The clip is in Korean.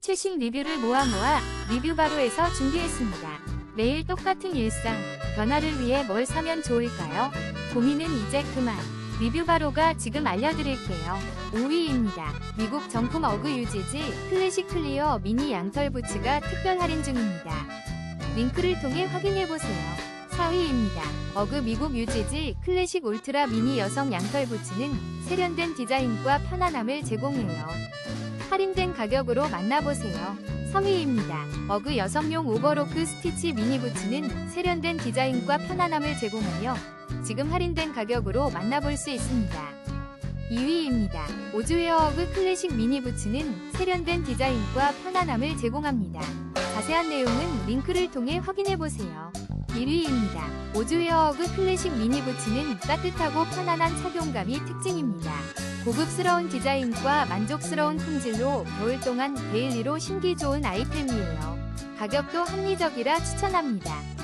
최신 리뷰를 모아 모아 리뷰 바로에서 준비했습니다. 매일 똑같은 일상, 변화를 위해 뭘 사면 좋을까요? 고민은 이제 그만. 리뷰 바로가 지금 알려드릴게요. 5위입니다. 미국 정품 어그 유지지 클래식 클리어 미니 양털 부츠가 특별 할인 중입니다. 링크를 통해 확인해보세요. 4위입니다. 어그 미국 유지지 클래식 울트라 미니 여성 양털 부츠는 세련된 디자인과 편안함을 제공해요. 할인된 가격으로 만나보세요. 3위입니다. 어그 여성용 오버로크 스티치 미니 부츠는 세련된 디자인과 편안함을 제공하며 지금 할인된 가격으로 만나볼 수 있습니다. 2위입니다. 오즈웨어 어그 클래식 미니 부츠는 세련된 디자인과 편안함을 제공합니다. 자세한 내용은 링크를 통해 확인해보세요. 1위입니다. 오즈웨어 어그 클래식 미니 부츠는 따뜻하고 편안한 착용감이 특징입니다. 고급스러운 디자인과 만족스러운 품질로 겨울 동안 데일리로 신기 좋은 아이템이에요. 가격도 합리적이라 추천합니다.